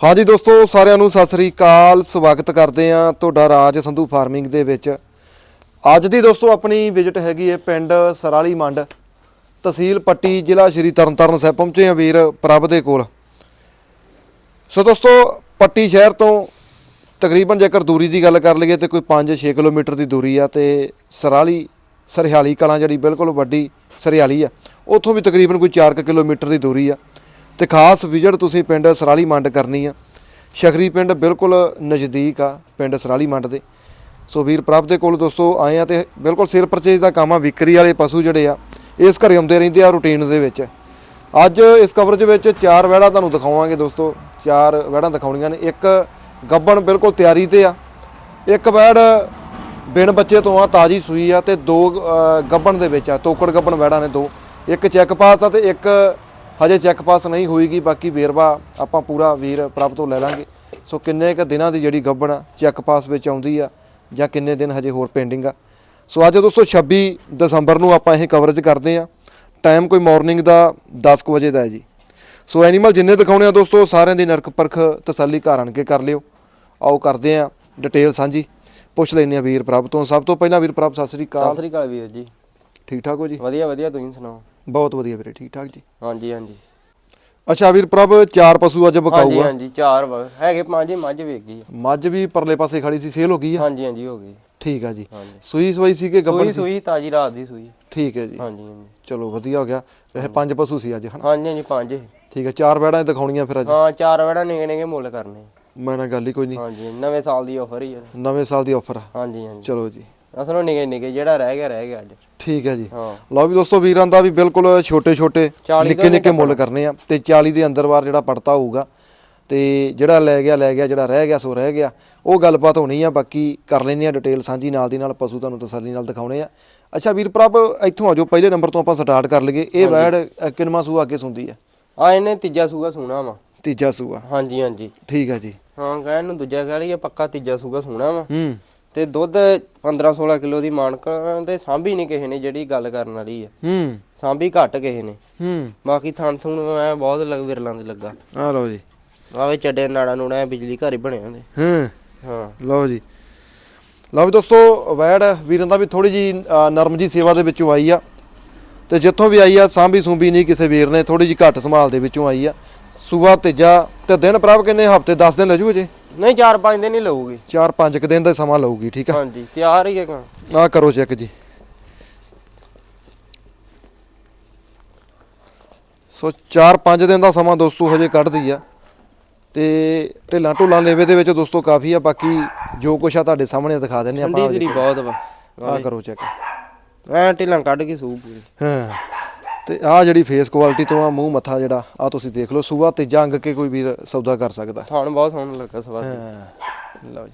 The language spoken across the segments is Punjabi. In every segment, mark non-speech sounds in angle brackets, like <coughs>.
ਹਾਂਜੀ ਦੋਸਤੋ, ਸਾਰਿਆਂ ਨੂੰ ਸਤਿ ਸ੍ਰੀ ਅਕਾਲ। ਸਵਾਗਤ ਕਰਦੇ ਆ ਤੁਹਾਡਾ ਰਾਜ ਸੰਧੂ ਫਾਰਮਿੰਗ ਦੇ ਵਿੱਚ। ਅੱਜ ਦੀ ਦੋਸਤੋ, ਆਪਣੀ ਵਿਜ਼ਿਟ ਹੈਗੀ ਹੈ ਪਿੰਡ ਸਰਾਲੀ ਮੰਡ। ਤਹਿਸੀਲ ਪੱਟੀ, ਜ਼ਿਲ੍ਹਾ ਸ਼੍ਰੀ ਤਰਨਤਾਰਨ ਸਾਹਿਬ ਪਹੁੰਚੇ ਆ ਵੀਰ ਪ੍ਰਭ ਦੇ ਕੋਲ। ਸੋ ਦੋਸਤੋ, ਪੱਟੀ ਸ਼ਹਿਰ ਤੋਂ ਤਕਰੀਬਨ ਜੇਕਰ ਦੂਰੀ ਦੀ ਗੱਲ ਕਰ ਲਈਏ ਤੇ ਕੋਈ 5-6 ਕਿਲੋਮੀਟਰ ਦੀ ਦੂਰੀ ਆ ਤੇ ਸਰਾਲੀ ਸਰਹਾਲੀ ਕਲਾਂ ਜਿਹੜੀ ਬਿਲਕੁਲ ਵੱਡੀ ਸਰਹਾਲੀ ਆ, ਉੱਥੋਂ ਵੀ ਤਕਰੀਬਨ ਕੋਈ 4 ਕਿਲੋਮੀਟਰ ਦੀ ਦੂਰੀ ਆ। ਤੇ ਖਾਸ ਵਿਜ਼ਿਟ ਤੁਸੀਂ ਪਿੰਡ ਸਰਾਲੀ ਮੰਡ ਕਰਨੀ ਆ। ਸ਼ਖਰੀ ਪਿੰਡ ਬਿਲਕੁਲ ਨਜ਼ਦੀਕ ਆ ਪਿੰਡ ਸਰਾਲੀ ਮੰਡ ਦੇ। ਸੋ ਵੀਰ ਪ੍ਰਭ ਦੇ ਕੋਲ ਦੋਸਤੋ ਆਏ ਆ ਤੇ ਬਿਲਕੁਲ ਸਿਰ ਪਰਚੇਜ ਦਾ ਕੰਮ ਆ, ਵਿਕਰੀ ਵਾਲੇ ਪਸ਼ੂ ਜਿਹੜੇ ਆ, ਇਸ ਘਰੇ ਆਉਂਦੇ ਰਹਿੰਦੇ ਆ ਰੂਟੀਨ ਦੇ ਵਿੱਚ। ਅੱਜ ਇਸ ਕਵਰੇਜ ਵਿੱਚ ਚਾਰ ਵਹਿੜਾ ਤੁਹਾਨੂੰ ਦਿਖਾਵਾਂਗੇ ਦੋਸਤੋ। ਚਾਰ ਵਹਿੜਾਂ ਦਿਖਾਉਣੀਆਂ ਨੇ, ਇੱਕ ਗੱਬਣ ਬਿਲਕੁਲ ਤਿਆਰੀ ਤੇ ਆ, ਇੱਕ ਵਹਿੜ ਬਿਨ ਬੱਚੇ ਤੋਂ ਆ, ਤਾਜੀ ਸੂਈ ਆ ਤੇ ਦੋ ਗੱਬਣ ਦੇ ਵਿੱਚ ਆ, ਤੋਕੜ ਗੱਬਣ ਵਹਿੜਾਂ ਨੇ ਦੋ। ਇੱਕ ਚੈੱਕ ਪਾਸ ਆ ਤੇ ਇੱਕ ਹਜੇ ਚੈੱਕ ਪਾਸ ਨਹੀਂ ਹੋਈਗੀ ਬਾਕੀ ਵੇਰਵਾ ਆਪਾਂ ਪੂਰਾ ਵੀਰ ਪ੍ਰਭ ਤੋਂ ਲੈ ਲਾਂਗੇ। ਸੋ ਕਿੰਨੇ ਕ ਦਿਨਾਂ ਦੀ ਜਿਹੜੀ ਗੱਬਣ ਚੈੱਕ ਪਾਸ ਵਿੱਚ ਆਉਂਦੀ ਆ ਜਾਂ ਕਿੰਨੇ ਦਿਨ ਹਜੇ ਹੋਰ ਪੈਂਡਿੰਗ ਆ? ਸੋ ਅੱਜ ਦੋਸਤੋ 26 ਦਸੰਬਰ ਨੂੰ ਆਪਾਂ ਇਹ ਕਵਰੇਜ ਕਰਦੇ ਆ। ਟਾਈਮ ਕੋਈ ਮਾਰਨਿੰਗ ਦਾ 10 ਕੁ ਵਜੇ ਦਾ ਹੈ ਜੀ। ਸੋ ਐਨੀਮਲ ਜਿੰਨੇ ਦਿਖਾਉਣੇ ਆ ਦੋਸਤੋ ਸਾਰਿਆਂ ਦੀ ਨਰਕ ਪਰਖ ਤਸੱਲੀ ਘਰ ਆਣ ਕੇ ਕਰ ਲਿਓ। ਆਓ ਕਰਦੇ ਆ ਡਿਟੇਲ ਸਾਂਝੀ। ਪੁੱਛ ਲੈਨੇ ਆ ਵੀਰ ਪ੍ਰਭ ਤੋਂ। ਸਭ ਤੋਂ ਪਹਿਲਾਂ ਵੀਰ ਪ੍ਰਭ ਸਤਿ ਸ੍ਰੀ ਸਤਿ ਅਕਾਲ ਸ੍ਰੀ ਅਕਾਲ ਵੀਰ ਜੀ। ਠੀਕ ਠਾਕ ਹੋ ਜੀ? ਵਧੀਆ ਵਧੀਆ ਤੁਸੀਂ ਸੁਣਾਓ? ਬਹੁਤ ਵਧੀਆ ਵੀਰੇ ਠੀਕ ਠਾਕ ਜੀ। ਹਾਂਜੀ ਹਾਂਜੀ। ਅੱਛਾ ਵੀਰ ਪ੍ਰਭ ਚਾਰ ਪਸ਼ੂ ਅੱਜ ਹਾਂਜੀ ਬਕਾਊ ਆ। ਹਾਂਜੀ ਚਾਰ ਵਾ- ਹੈਗੇ ਪੰਜ ਹੀ ਮੱਝ ਵੇਖ ਗਈ ਆ। ਮੱਝ ਵੀ ਪਰਲੇ ਪਾਸੇ ਖੜੀ ਸੀ ਸੇਲ ਹੋ ਗਈ ਆ? ਹਾਂਜੀ ਹਾਂਜੀ ਹੋ ਗਈ। ਠੀਕ ਆ ਜੀ। ਹਾਂਜੀ। ਸੂਈ ਸਵਾਈ ਸੀ ਕਿ ਗੱਬੜ ਸੂਈ ਸੀ? ਸੂਈ ਤਾਜੀ ਰਾਤ ਦੀ ਸੂਈ। ਠੀਕ ਹੈ ਜੀ। ਹਾਂਜੀ ਹਾਂਜੀ। ਚਲੋ ਵਧੀਆ ਹੋ ਗਿਆ। ਇਹ ਪੰਜ ਪਸ਼ੂ ਸੀ ਅੱਜ ਹਨਾ? ਹਾਂਜੀ ਹਾਂਜੀ ਪੰਜ। ਹੀ। ਠੀਕ ਹੈ ਚਾਰ ਬੈੜਾਂ ਦਿਖਾਉਣੀਆਂ ਫਿਰ ਅੱਜ। ਹਾਂ ਚਾਰ ਵੜਾ ਨਿਗੇ ਨਿਗੇ ਮੁੱਲ ਕਰਨੇ। ਮੈਂ ਨਾ ਗੱਲ ਹੀ ਕੋਈ ਨਹੀਂ। ਹਾਂਜੀ ਨਵੇਂ ਸਾਲ ਦੀ ਆਫਰ ਹੀ ਆ। ਨਵੇਂ ਸਾਲ ਦੀ ਆਫਰ ਹਾਂਜੀ ਹਾਂਜੀ। ਚਲੋ ਜੀ। ਅਸਲੋਂ ਨਿਗੇ ਨਿਗੇ ਜਿਹੜਾ ਰਹਿ ਗਿਆ ਰਹਿ ਗਿਆ ਅੱਜ। ਠੀਕ ਹੈ ਜੀ। ਲਓ ਵੀ ਦੋਸਤੋ ਵੀਰਾਂ ਦਾ ਵੀ ਬਿਲਕੁਲ ਛੋਟੇ ਛੋਟੇ 40 ਨਿੱਕੇ ਨਿੱਕੇ ਮੁੱਲ ਕਰਨੇ ਆ ਤੇ 40 ਦੇ ਅੰਦਰ ਵਾਰ ਜਿਹੜਾ ਪੜਤਾ ਹੋਊਗਾ ਤੇ ਜਿਹੜਾ ਲੈ ਗਿਆ ਲੈ ਗਿਆ ਜਿਹੜਾ ਰਹਿ ਗਿਆ ਸੋ ਰਹਿ ਗਿਆ ਉਹ ਗੱਲਬਾਤ ਹੋਣੀ ਆ ਬਾਕੀ ਕਰ ਲੈਣੀ ਆ ਡਿਟੇਲ ਸਾਂਝੀ ਨਾਲ ਦੀ ਨਾਲ ਪਸ਼ੂ ਤੁਹਾਨੂੰ ਤਸੱਲੀ ਨਾਲ ਦਿਖਾਉਣੇ ਆ। ਅੱਛਾ ਵੀਰ ਪ੍ਰਭ ਇੱਥੋਂ ਆਜੋ ਪਹਿਲੇ ਨੰਬਰ ਤੋਂ ਆਪਾਂ ਸਟਾਰਟ ਕਰ ਲਈਏ। ਇਹ ਵੈੜ ਕਿੰਨਵਾਂ ਸੂਆ ਅੱਗੇ ਸੁੰਦੀ ਆ? ਆ ਇਹਨੇ ਤੀਜਾ ਸੂਗਾ ਸੋਣਾ ਵਾ। ਤੀਜਾ ਸੂਆ। ਹਾਂਜੀ ਹਾਂਜੀ। ਠੀਕ ਹੈ ਜੀ। ਹਾਂ ਕਹਿਣ ਨੂੰ ਦੂਜਾ ਕਹਿ ਲਈਏ ਪੱਕਾ ਤੀਜਾ ਸੂਗਾ ਸੋਣਾ ਵਾ। ਹੂੰ। ਤੇ ਦੁੱਧ 15 16 ਕਿਲੋ ਦੀ ਮਾਨਕ ਤੇ ਸਾਂਭੀ ਨਹੀਂ ਕਿਸੇ ਨੇ ਜਿਹੜੀ ਗੱਲ ਕਰਨ ਵਾਲੀ ਆ। ਹੂੰ। ਸਾਂਭੀ ਘੱਟ ਕਿਸੇ ਨੇ। ਹੂੰ। ਬਾਕੀ ਥਣ ਥੁਣ ਐ ਬਹੁਤ ਲੱਗ ਵਿਰਲਾਂ ਦੇ ਲੱਗਾ। ਆ ਲਓ ਜੀ। ਆਵੇ ਚੱਡੇ ਨਾੜਾ ਨੂੜਾ ਬਿਜਲੀ ਘਰ ਹੀ ਬਣੇ ਹੁੰਦੇ ਹਾਂ। ਹਾਂ। ਲਓ ਜੀ। ਲਓ ਵੀ ਦੋਸਤੋ ਵੈੜ ਵੀਰਾਂ ਦਾ ਵੀ ਥੋੜੀ ਜੀ ਨਰਮ ਜੀ ਸੇਵਾ ਦੇ ਵਿੱਚੋਂ ਆਈ ਆ। ਤੇ ਜਿੱਥੋਂ ਵੀ ਆਈ ਆ ਸਾਂਭੀ ਸੂੰਭੀ ਨਹੀਂ ਕਿਸੇ ਵੀਰ ਨੇ ਥੋੜੀ ਜੀ ਘੱਟ ਸੰਭਾਲ ਦੇ ਵਿੱਚੋਂ ਆਈ ਆ। ਸੂਆ ਤੀਜਾ ਤੇ ਦਿਨ ਪ੍ਰਭ ਕਿੰਨੇ? ਹਫ਼ਤੇ 10 ਦਿਨ ਲੱਜੂ ਅਜੇ ਨਹੀਂ 4-5 ਦਿਨ ਹੀ ਲਊਗੀ। 4-5 ਕੁ ਦਿਨ ਦਾ ਸਮਾਂ ਲਊਗੀ ਠੀਕ ਆ? ਹਾਂਜੀ ਤਿਆਰ ਹੀ ਹੈਗਾ ਆ ਕਰੋ ਚੈੱਕ ਜੀ। ਸੋ 4-5 ਦਿਨ ਦਾ ਸਮਾਂ ਦੋਸਤੋ ਹਜੇ ਕੱਢਦੀ ਆ। ਤੇ ਢਿੱਲਾਂ ਢੁੱਲਾਂ ਲੇਵੇ ਦੇ ਵਿੱਚ ਦੋਸਤੋ ਕਾਫੀ ਆ ਬਾਕੀ ਜੋ ਕੁਛ ਆ ਤੁਹਾਡੇ ਸਾਹਮਣੇ ਦਿਖਾ ਦਿੰਨੇ ਠੰਡੀ ਆਪਾਂ। ਤੇਰੀ ਬਹੁਤ ਵਾ। ਆ ਕਰੋ ਚੈੱਕ। ਐ ਢਿੱਲਾਂ ਕੱਢ ਕੇ ਸੂ ਪੂਰੀ। ਹਾਂ। ਤੇ ਆ ਜਿਹੜੀ ਫੇਸ ਕੁਆਲਿਟੀ ਤੋਂ ਆ ਮੂੰਹ ਮੱਥਾ ਜਿਹੜਾ ਆ ਤੁਸੀਂ ਦੇਖ ਲਓ ਸੂਆ ਤੀਜਾ ਅੰਗ ਕੇ ਕੋਈ ਵੀਰ ਸੌਦਾ ਕਰ ਸਕਦਾ। ਥਣ ਬਹੁਤ ਸੋਹਣਾ ਲੱਗਾ ਸਵਾ ਹਾਂ। ਲਓ ਜੀ।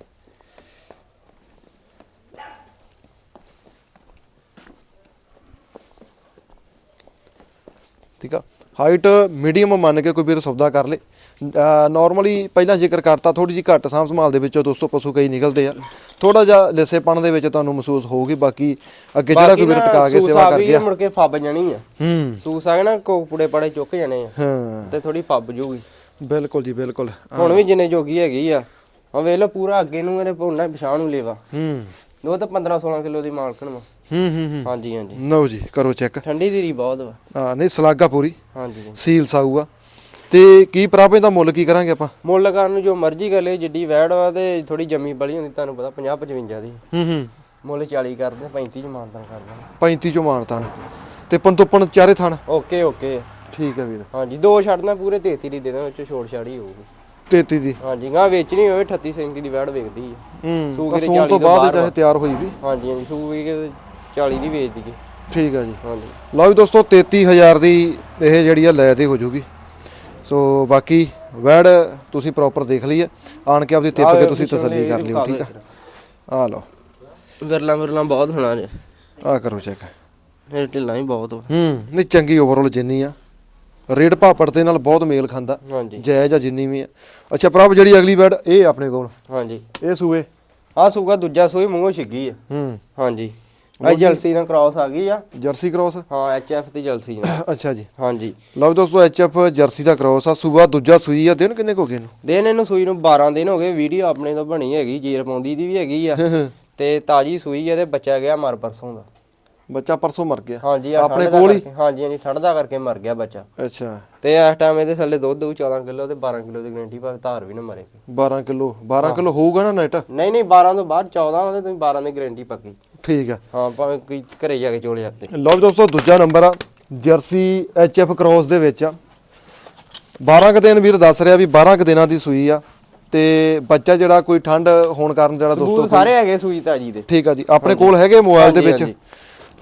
ਠੀਕ ਆ? ਹਾਈਟ ਮੀਡੀਅਮ ਮੰਨ ਕੇ ਕੋਈ ਵੀਰ ਸੌਦਾ ਕਰ ਲੇ। ਨਾਰਮਲੀ ਪਹਿਲਾਂ ਜ਼ਿਕਰ ਕਰਤਾ ਥੋੜੀ ਜਿਹੀ ਘੱਟ ਸਾਂਭ ਸੰਭਾਲ ਦੇ ਵਿੱਚੋਂ ਦੋਸਤੋ ਪਸ਼ੂ ਕਈ ਨਿਕਲਦੇ ਆ। ਥੋੜਾ ਜਿਹਾ ਲਿਸੇਪਣ ਦੇ ਵਿੱਚ ਤੁਹਾਨੂੰ ਮਹਿਸੂਸ ਹੋਊਗੀ ਬਾਕੀ ਅੱਗੇ ਜਿਹੜਾ ਕੋਈ ਟਿਕਾ ਕੇ ਸੇਵਾ ਕਰ ਗਿਆ ਮੁੜ ਕੇ ਫੱਬ ਜਾਣੀ ਆ। ਹੂੰ। ਸੂਸ ਆ ਨਾ ਕੋਪੜੇ ਪੜੇ ਚੁੱਕ ਜਾਣੇ ਆ। ਹਾਂ। ਤੇ ਥੋੜੀ ਫੱਬ ਜੂਗੀ। ਬਿਲਕੁਲ ਜੀ ਬਿਲਕੁਲ। ਹੁਣ ਵੀ ਜਿੰਨੇ ਜੋਗੀ ਹੈਗੀ ਆ ਹਾਂ ਵੇਖ ਲਓ ਪੂਰਾ ਅੱਗੇ ਨੂੰ ਇਹਦੇ ਭੁੰਨਾ ਪਛਾਣ ਨੂੰ ਲੇਵਾ। ਹੂੰ। ਦੁੱਧ 15-16 ਕਿਲੋ ਦੀ ਮਾਲਕਣ ਵਾ। ਹੂੰ ਹੂੰ ਹੂੰ। ਹਾਂਜੀ ਹਾਂਜੀ। ਲਓ ਜੀ ਕਰੋ ਚੈੱਕ। ਠੰਡੀ ਦੀਰੀ ਬਹੁਤ ਵਾ। ਆ ਨਹੀਂ ਸਲਾਗਾ ਪੂਰੀ। ਹਾਂਜੀ ਜੀ। ਸੀਲ ਸਾਊਗਾ ਤੇ ਕੀ ਪ੍ਰਾਪੇ ਦਾ ਮੁੱਲ ਕੀ ਕਰਾਂਗੇ ਆਪਾਂ? ਮੁੱਲ ਕਰਨ ਨੂੰ ਜੋ ਮਰਜ਼ੀ ਕਰ ਲੈ ਜਿੱਡੀ ਵੈੜ ਵਾ ਤੇ ਥੋੜੀ ਜੰਮੀ ਬਲੀ ਹੁੰਦੀ ਤੁਹਾਨੂੰ ਪਤਾ 50 55 ਦੀ। ਹੂੰ ਹੂੰ। ਮੁੱਲ 40 ਕਰਦੇ 35 ਚ ਮਾਨਤਨ ਕਰਦੇ 35 ਚੋਂ ਮਾਨਤਾਨ ਤੇ ਪੰਤੋਪਣ ਚਾਰੇ ਥਾਨ ਓਕੇ ਓਕੇ। ਠੀਕ ਹੈ ਵੀਰ। ਹਾਂਜੀ ਦੋ ਛੱਡਣਾ ਪੂਰੇ 33 ਦੀ ਦੇ ਦੇਣਾ ਵਿੱਚ ਛੋੜ ਛਾੜੀ ਹੋਊਗੀ। 33 ਦੀ। ਹਾਂਜੀ ਗਾਂ ਵੇਚਣੀ ਹੋਵੇ 38 37 ਦੀ ਵੈੜ ਵੇਚਦੀ ਆ। ਹੂੰ ਸੂਕੇ ਦੇ ਸੂਣ 40 ਤੋਂ ਬਾਅਦ ਚਾਹੇ ਤਿਆਰ ਹੋਈ ਵੀ। ਹਾਂਜੀ ਹਾਂਜੀ ਸੂ ਵੀ ਕੇ 40 ਦੀ ਵੇਚ ਦਈਏ। ਠੀਕ ਹੈ ਜੀ। ਹਾਂਜੀ। ਲਓ ਵੀ ਦੋਸਤੋ 33000 ਦੀ ਇਹ ਜਿਹੜੀ ਆ ਲੈ ਤੇ ਹੋ ਜੂਗੀ। ਸੋ ਬਾਕੀ ਵੈੜ ਤੁਸੀਂ ਪ੍ਰੋਪਰ ਦੇਖ ਲਈ ਹੈ। ਆਣ ਕੇ ਆਪਦੀ ਤਿੱਪ ਕੇ ਤੁਸੀਂ ਤਸੱਲੀ ਕਰ ਲਿਓ ਠੀਕ ਆ? ਆ ਲਓ। ਵਿਰਲਾ ਵਿਰਲਾ ਬਹੁਤ ਹੋਣਾ ਜੇ। ਆ ਕਰੋ ਚੈੱਕ ਇਹ ਢਿੱਲਾਂ ਹੀ ਬਹੁਤ ਹੂੰ ਨਹੀਂ ਚੰਗੀ ਓਵਰਆਲ ਜਿੰਨੀ ਆ। ਰੇਡ ਭਾਪੜ ਦੇ ਨਾਲ ਬਹੁਤ ਮੇਲ ਖਾਂਦਾ। ਜਾਇਜ਼ ਆ ਜਿੰਨੀ ਵੀ ਆ। ਅੱਛਾ ਪ੍ਰਭ ਜਿਹੜੀ ਅਗਲੀ ਬੈਡ ਇਹ ਆਪਣੇ ਕੋਲ। ਹਾਂਜੀ। ਇਹ ਸੂਏ। ਆ ਸੂਗਾ ਦੂਜਾ ਸੂਈ ਮੂੰਹੋਂ ਛਿੱਗੀ ਆ। ਹੂੰ। ਹਾਂਜੀ। ਆ ਜਲਸੀ ਨਾਲ ਕ੍ਰਾਸ ਆ ਗਈ ਆ। ਜਰਸੀ ਕ੍ਰੋਸ ਹਾਂ ਐਚਐਫ ਤੇ ਜਲਸੀ ਨਾਲ। <coughs> ਅੱਛਾ ਜੀ। ਹਾਂਜੀ। ਲਓ ਵੀ ਦੋਸਤੋ ਐਚਐਫ ਜਰਸੀ ਦਾ ਕ੍ਰੋਸ ਆ। ਸੂਬਾ ਦੂਜਾ ਸੂਈ ਆ। ਦਿਨ ਕਿੰਨੇ ਕੁ ਹੋ ਗਏ ਇਹਨੂੰ? ਦਿਨ ਇਹਨੂੰ ਸੂਈ ਨੂੰ 12 ਦਿਨ ਹੋ ਗਏ। ਵੀਡੀਓ ਆਪਣੇ ਤੋਂ ਬਣੀ ਹੈਗੀ ਜੀਰ ਪਾਉਂਦੀ ਦੀ ਵੀ ਹੈਗੀ ਆ। ਤੇ ਤਾਜੀ ਸੂਈ ਆ ਤੇ ਬੱਚਾ ਗਿਆ ਮਰ ਪਰਸੋਂ ਦਾ। ਬੱਚਾ ਪਰਸੋਂ ਮਰ ਗਿਆ? ਹਾਂਜੀ ਆਪਣੇ ਦਾ ਕੋਲ ਹੀ? ਹਾਂਜੀ ਹਾਂਜੀ ਠੰਡ ਦਾ ਕਰਕੇ ਮਰ ਗਿਆ ਬੱਚਾ। ਅੱਛਾ। ਤੇ ਇਸ ਟਾਈਮ ਇਹਦੇ ਥੱਲੇ ਦੁੱਧ ਦਊ 14 ਕਿਲੋ ਤੇ 12 ਕਿਲੋ ਦੀ ਗਰੰਟੀ ਭਾਵੇਂ ਧਾਰ ਵੀ ਨਾ ਮਰੇ। 12 ਕਿਲੋ। 12 ਕਿਲੋ ਹੋਊਗਾ ਨਾ ਨੈਟ ਨਹੀਂ ਨਹੀਂ 12 ਤੋਂ ਬਾਅਦ 14 ਉਹਦੇ ਤੁਸੀਂ 12 ਦੀ ਗਰੰਟੀ ਪੱਕੀ। ਠੀਕ ਆ। ਹਾਂ ਭਾਵੇਂ ਕੋਈ ਘਰੇ ਜਾ ਕੇ ਚੋਲੇ ਜਾਂਦੇ। ਲਓ ਦੋਸਤੋ ਦੂਜਾ ਨੰਬਰ ਆ। ਜਰਸੀ ਐਚਐਫ ਕ੍ਰੋਸ ਦੇ ਵਿੱਚ ਆ। 12 ਕੁ ਦਿਨ ਵੀਰ ਦੱਸ ਰਿਹਾ ਵੀ 12 ਕੁ ਦਿਨਾਂ ਦੀ ਸੂਈ ਆ। ਤੇ ਬੱਚਾ ਜਿਹੜਾ ਕੋਈ ਠੰਡ ਹੋਣ ਕਾਰਨ ਜਿਹੜਾ ਦੋਸਤੋ ਸਾਰੇ ਹੈਗੇ ਸੂਈ ਤਾਜੀ ਦੇ। ਠੀਕ ਆ ਜੀ ਆਪਣੇ ਕੋਲ ਹੈਗੇ ਮੋਬਾਈਲ ਦੇ ਵਿੱਚ।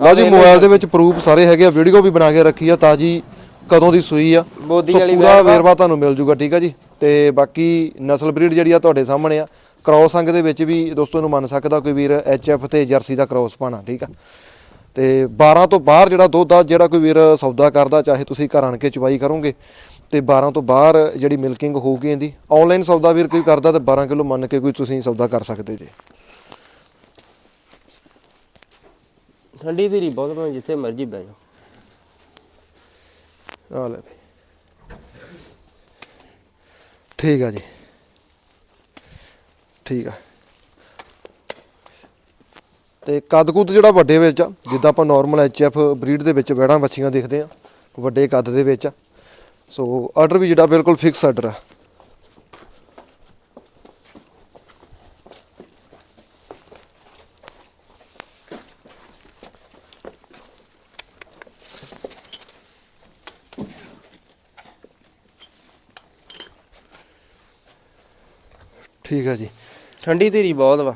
ਲਓ ਜੀ ਮੋਬਾਈਲ ਦੇ ਵਿੱਚ ਪ੍ਰੂਫ ਸਾਰੇ ਹੈਗੇ ਆ ਵੀਡੀਓ ਵੀ ਬਣਾ ਕੇ ਰੱਖੀ ਆ ਤਾਜੀ ਕਦੋਂ ਦੀ ਸੂਈ ਆ। ਬੋਦੀ ਵਾਲੀ ਪੂਰਾ। ਵੇਰਵਾ ਤੁਹਾਨੂੰ ਮਿਲ ਜੂਗਾ ਠੀਕ ਆ ਜੀ। ਤੇ ਬਾਕੀ ਨਸਲ ਬਰੀਡ ਜਿਹੜੀ ਆ ਤੁਹਾਡੇ ਸਾਹਮਣੇ ਆ। ਕ੍ਰੋਸ ਅੰਗ ਦੇ ਵਿੱਚ ਵੀ ਦੋਸਤੋ ਨੂੰ ਮੰਨ ਸਕਦਾ ਕੋਈ ਵੀਰ ਐਚਐਫ ਤੇ ਜਰਸੀ ਦਾ ਕ੍ਰੋਸ ਪਾਣਾ ਠੀਕ ਆ? ਤੇ 12 ਤੋਂ ਬਾਹਰ ਜਿਹੜਾ ਦੁੱਧ ਆ ਜਿਹੜਾ ਕੋਈ ਵੀਰ ਸੌਦਾ ਕਰਦਾ ਚਾਹੇ ਤੁਸੀਂ ਘਰ ਆਣ ਕੇ ਚਵਾਈ ਕਰੋਗੇ ਤੇ 12 ਤੋਂ ਬਾਹਰ ਜਿਹੜੀ ਮਿਲਕਿੰਗ ਹੋਊਗੀ ਇਹਦੀ ਆਨਲਾਈਨ ਸੌਦਾ ਵੀਰ ਕੋਈ ਕਰਦਾ ਤੇ 12 ਕਿਲੋ ਮੰਨ ਕੇ ਕੋਈ ਤੁਸੀਂ ਸੌਦਾ ਕਰ ਸਕਦੇ ਜੇ। ਠੰਡੀ ਧੀਰੀ ਬਹੁਤ ਭਾਵੇਂ ਜਿੱਥੇ ਮਰਜ਼ੀ ਬਹਿ ਜਾਓ। ਆ ਲੈ ਠੀਕ ਆ ਜੀ। ਠੀਕ ਆ। ਤੇ ਕੱਦ ਕੁੱਦ ਜਿਹੜਾ ਵੱਡੇ ਵਿੱਚ ਆ, ਜਿੱਦਾਂ ਆਪਾਂ ਨਾਰਮਲ ਐਚਐਫ ਬਰੀਡ ਦੇ ਵਿੱਚ ਵੈੜਾਂ ਬੱਚੀਆਂ ਦੇਖਦੇ ਆ, ਵੱਡੇ ਕੱਦ ਦੇ ਵਿੱਚ ਆ। ਸੋ ਆਰਡਰ ਵੀ ਜਿਹੜਾ ਬਿਲਕੁਲ ਫਿਕਸ ਆਰਡਰ ਆ। ਠੀਕ ਆ ਜੀ। ਠੰਡੀ ਧੀਰੀ ਬਹੁਤ ਵਾ।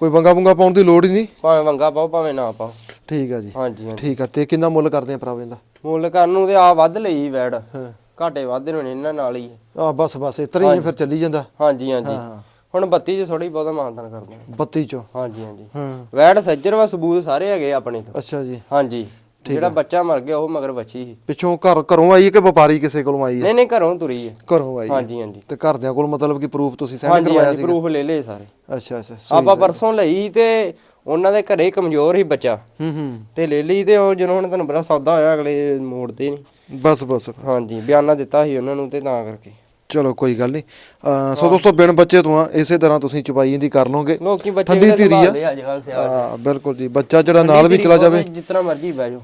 ਕੋਈ ਵੰਗਾ ਵੰਗਾ ਪਾਉਣ ਦੀ ਲੋੜ ਹੀ ਨਹੀਂ? ਭਾਵੇਂ ਵੰਗਾ ਪਾਓ ਭਾਵੇਂ ਨਾ ਪਾਓ। ਠੀਕ ਆ ਜੀ। ਹਾਂਜੀ ਹਾਂਜੀ। ਠੀਕ ਆ ਤੇ ਕਿੰਨਾ ਮੁੱਲ ਕਰਦੇ ਆ ਭਰਾਵੇ ਦਾ ਮੁੱਲ ਕਰਨ ਨੂੰ ਤੇ ਆ ਵੱਧ ਲਈ ਵੈੜ। ਹਾਂ। ਘਾਟੇ ਵਾਧੇ ਹੋਣੇ ਇਹਨਾਂ ਨਾਲ ਹੀ। ਆ ਬਸ ਬਸ ਇਸ ਤਰ੍ਹਾਂ ਹੀ ਆ, ਫਿਰ ਚੱਲੀ ਜਾਂਦਾ। ਹਾਂਜੀ ਹਾਂਜੀ। ਹਾਂ। ਹੁਣ 32 ਚ ਥੋੜੀ ਬਹੁਤਾ ਮਾਨਤਨ ਕਰਦੇ ਹਾਂ 32 ਚੋਂ? ਹਾਂਜੀ ਹਾਂਜੀ। ਹਾਂ। ਵੈੜ ਸੱਜਰ ਵਾ ਸਬੂਤ ਸਾਰੇ ਹੈਗੇ ਆਪਣੇ ਤੋਂ। ਅੱਛਾ ਜੀ। ਹਾਂਜੀ। ਜਿਹੜਾ ਬੱਚਾ ਮਰ ਗਿਆ ਉਹ ਮਗਰ ਬੱਚੀ ਸੀ। ਪਿੱਛੋਂ ਘਰ ਘਰੋਂ ਆਈ ਕਿ ਵਪਾਰੀ ਕਿਸੇ ਕੋਲੋਂ ਆਈ ਹੈ? ਨਹੀਂ ਨਹੀਂ ਘਰੋਂ ਤੁਰੀ ਹੈ। ਘਰੋਂ ਆਈ ਹੈ। ਹਾਂਜੀ ਹਾਂਜੀ। ਤੇ ਘਰਦਿਆਂ ਕੋਲ ਮਤਲਬ ਕਿ ਪ੍ਰੂਫ ਤੁਸੀਂ ਸੈਂਡ ਹਾਂਜੀ ਕਰਵਾਇਆ ਹਾਂਜੀ ਸੀ ਪ੍ਰੂਫ ਲੈ ਲਏ ਸਾਰੇ। ਅੱਛਾ ਅੱਛਾ ਆਪਾਂ ਪਰਸੋਂ ਲਈ ਤੇ ਉਹਨਾਂ ਦੇ ਘਰੇ ਕਮਜ਼ੋਰ ਸੀ ਬੱਚਾ। ਹੂੰ ਹੂੰ। ਤੇ ਲੈ ਲਈ ਤੇ ਉਹ ਜਦੋਂ ਤੁਹਾਨੂੰ ਬੜਾ ਸੌਦਾ ਹੋਇਆ ਅਗਲੇ ਮੋੜਦੇ ਨਹੀਂ। ਬਸ ਬਸ। ਹਾਂਜੀ ਬਿਆਨਾ ਦਿੱਤਾ ਸੀ ਉਹਨਾਂ ਨੂੰ ਤੇ ਤਾਂ ਕਰਕੇ। ਚਲੋ ਕੋਈ ਗੱਲ ਨਹੀਂ। ਅਹ ਸੋ ਦੋਸਤੋ ਬਿਨ ਬੱਚੇ ਤੋਂ ਆ ਇਸੇ ਤਰ੍ਹਾਂ ਤੁਸੀਂ ਚੁਬਾਈ ਦੀ ਕਰ ਲਓਗੇ। ਲੋਕੀ ਬੱਚੇ ਠੰਡੀ ਕਿਹੜੇ ਧੀਰੀ ਆ। ਸੰਭਾਲਦੇ ਅੱਜ ਕੱਲ ਸਿਆਲ। ਹਾਂ ਬਿਲਕੁਲ ਜੀ। ਬੱਚਾ ਜਿਹੜਾ ਨਾਲ ਵੀ ਚਲਾ ਜਾਵੇ। ਤਰ੍ਹਾਂ ਮਰਜ਼ੀ ਬਹਿ ਜਾਓ।